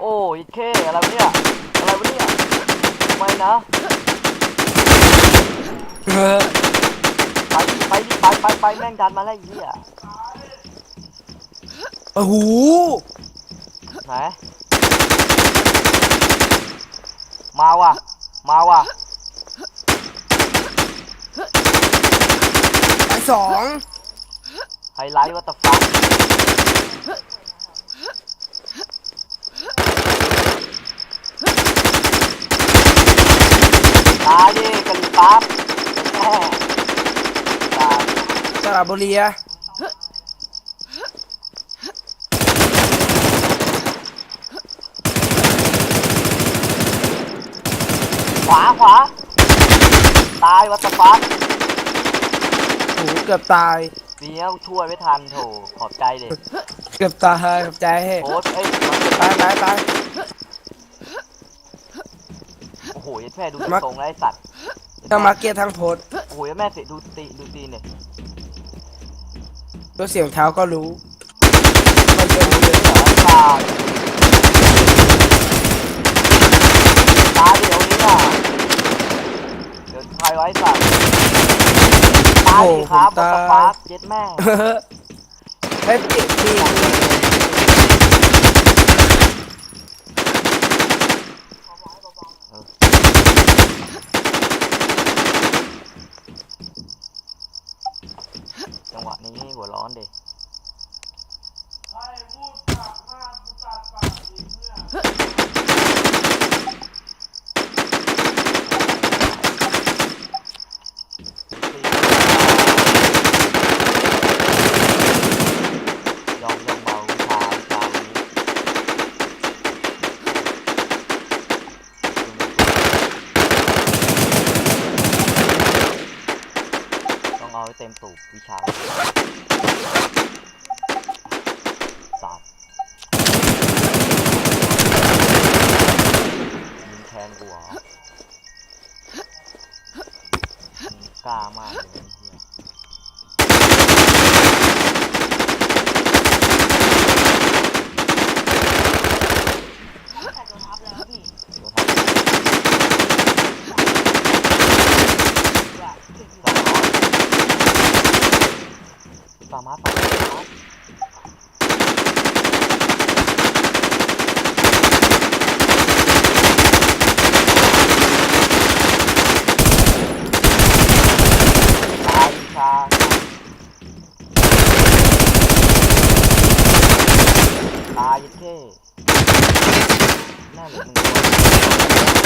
โอ้ยเคอะไรวะเนี่ย อะไรวะเนี่ยไม่นะเออไปดิไปดิไปไปไปแม่งดันมาแล้วไอ้เหี้ยโอ้โหไหน มาว่ะ มาว่ะ ไปสองไฮไลท์วัตฟักตายดิกะหรี่ปั๊บแม่ตาย สระบุรีอะขวาขวาตายวัตฟักโอ้โหเกือบตาย เนี้ยช่วยไม่ทันโถขอบใจเด็กเกือบตายขอบใจให้โอ้เอ้ยตายตายตายโอ้โหยัดแม่ดูมาทรงแล้วไอ้สัตว์ถ้ามาเกียร์ทางโพสต์โอ้โหยัดแม่เสียดูตีดูตีเนี่ย ตัวเสียงเท้าก็รู้มาเยอะเลยตายตายเดี๋ยวนี้อะเดี๋ยวใครไว้สัตว์ตายดิครับวัตฟักเย็ดแม่ เฮ้ยปิดดี จัง หวะนี้หัวร้อนเด็ยอมยอมเบาวิชาวิชาวันนี้ ต้องเอาให้เต็มตูบวิชาศาสตร์ยิงแทงกูเหรอกล้ามากเลย แต่โดนทับแล้วพี่ ตัวทับ ว่าถึง สามารถสามารถสามาตายชาตายเท่แน่เหลือหนึ่งตัว